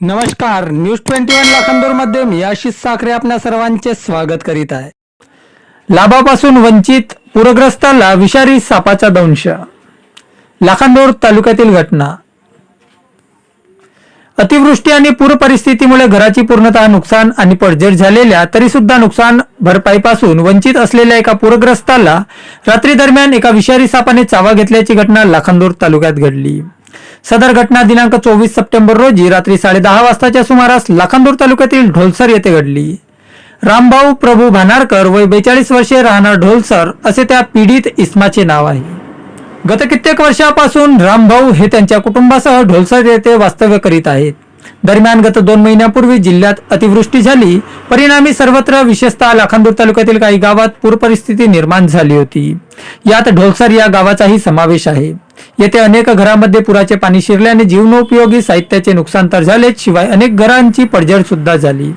नमस्कार news twenty one लाखांदूरमध्ये मी आशिष साखरे आपल्या सर्वांचे स्वागत करीत आहे. लाभापासून वंचित पूरग्रस्ताला विषारी सापाचा दंश. लाखांदूर तालुक्यातील घटना. अतिवृष्टी आणि पूर परिस्थितीमुळे घराची पूर्णतः नुकसान आणि पडझड झालेल्या तरी सुद्धा नुकसान भरपाईपासून वंचित असलेल्या एका पूरग्रस्ताला रात्री दरम्यान एका विषारी सापाने चावा घेतल्याची घटना लाखांदूर तालुक्यात घडली. सदर घटना दिनांक चोवीस सप्टेंबर रोजी रात्री साडेदहा वाजताच्या सुमारास लाखांदूर तालुक्यातील ढोलसर येथे घडली. रामभाऊ प्रभू भानारकर वय बेचाळीस वर्षे राहणार ढोलसर असे त्या पीडित इस्माचे नाव आहे. गत कित्येक वर्षापासून रामभाऊ हे त्यांच्या कुटुंबासह ढोलसर येथे वास्तव्य करीत आहेत. दरम्यान गत दोन महिन्यापूर्वी जिल्ह्यात अतिवृष्टी झाली परिणामी सर्वत्र विशेषतः लाखांदूर तालुक्यातील काही गावात पूर परिस्थिती निर्माण झाली होती. यात ढोलसर या गावाचाही समावेश आहे. येथे अनेक घरामध्ये पुराचे पाणी शिरल्याने जीवनोपयोगी साहित्याचे नुकसान तर झालेच शिवाय अनेक घरांची पडझड सुद्धा झाली.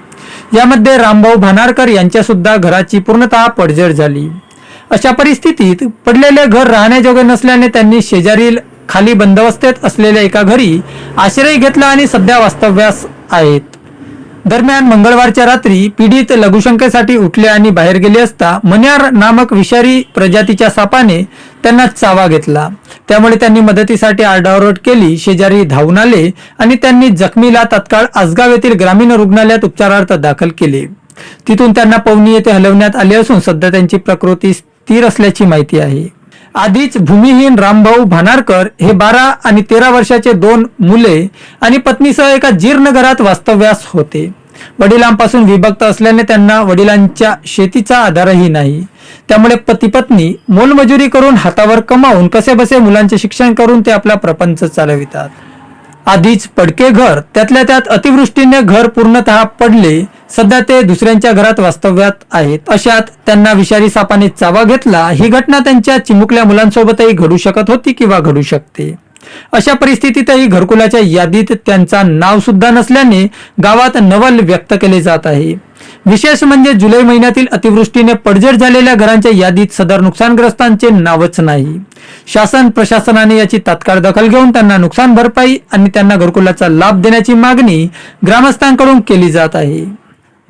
यामध्ये रामभाऊ भानारकर यांच्या सुद्धा घराची पूर्णतः पडझड झाली. अशा परिस्थितीत पडलेले घर राहण्याजोगे नसल्याने त्यांनी शेजारील खाली बंदोबस्तेत असलेल्या एका घरी आश्रय घेतला आणि सध्या वास्तव्यास आहेत. दरम्यान मंगळवारच्या रात्री पीडित लघुशंकेसाठी उठले आणि बाहेर गेले असता मन्यार नामक विषारी प्रजातीच्या सापाने त्यांना चावा घेतला. त्यामुळे त्यांनी मदतीसाठी आरडाओरड केली शेजारी धावून आले आणि त्यांनी जखमीला तत्काळ आसगाव येथील ग्रामीण रुग्णालयात उपचारार्थ दाखल केले. तिथून त्यांना पवनी येथे हलवण्यात आले असून सध्या त्यांची प्रकृती स्थिर असल्याची माहिती आहे. आधीच भूमिहीन रामभाऊ भानारकर हे बारा आणि तेरा वर्षाचे दोन मुले आणि पत्नीसह एका जीर्ण घरात वास्तव्यास होते. वडिलांपासून विभक्त असल्याने त्यांना वडिलांच्या शेतीचा आधारही नाही. त्यामुळे पती पत्नी मोलमजुरी करून हातावर कमावून कसेबसे मुलांचे शिक्षण करून ते आपला प्रपंच चालवितात. आधीच पडके घर त्यातल्या त्यात अतिवृष्टीने घर पूर्णतः पडले. सध्या ते दुसऱ्यांच्या घरात वास्तव्यात आहेत. अशात त्यांना विषारी सापाने चावा घेतला. ही घटना त्यांच्या चिमुकल्या मुलांसोबतही घडू शकत होती किंवा घडू शकते. अशा परिस्थितीतही घरकुलाच्या यादीत त्यांचा नाव सुद्धा नसल्याने गावात नवल व्यक्त केले जात आहे. विशेष म्हणजे जुलै महिन्यातील अतिवृष्टीने पडझड झालेल्या घरांच्या यादीत सदर नुकसानग्रस्तांचे नावच नाही. शासन प्रशासनाने याची तात्काळ दखल घेऊन त्यांना नुकसान भरपाई आणि त्यांना घरकुलाचा लाभ देण्याची मागणी ग्रामस्थांकडून केली जात आहे.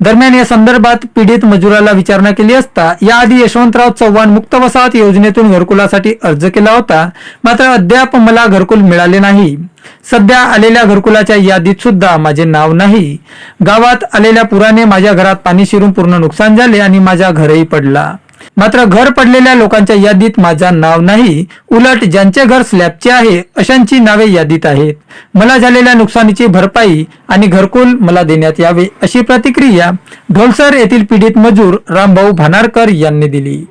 दरम्यान या संदर्भात पीडित मजुराला विचारणा केली असता याआधी यशवंतराव चव्हाण मुक्त वसाहत योजनेतून घरकुलासाठी अर्ज केला होता. मात्र अद्याप मला घरकुल मिळाले नाही. सध्या आलेल्या घरकुलाच्या यादीत सुद्धा माझे नाव नाही. गावात आलेल्या पुराने माझ्या घरात पाणी शिरून पूर्ण नुकसान झाले आणि माझ्या घरही पडला. मात्र घर पडलेल्या लोकांच्या यादीत माझा नाव नाही. उलट ज्यांचे घर स्लॅबचे आहे अशांची नावे यादीत आहेत. मला झालेल्या नुकसानीची भरपाई आणि घरकुल मला देण्यात यावे अशी प्रतिक्रिया ढोलसर येथील पीडित मजूर रामभाऊ भानारकर यांनी दिली.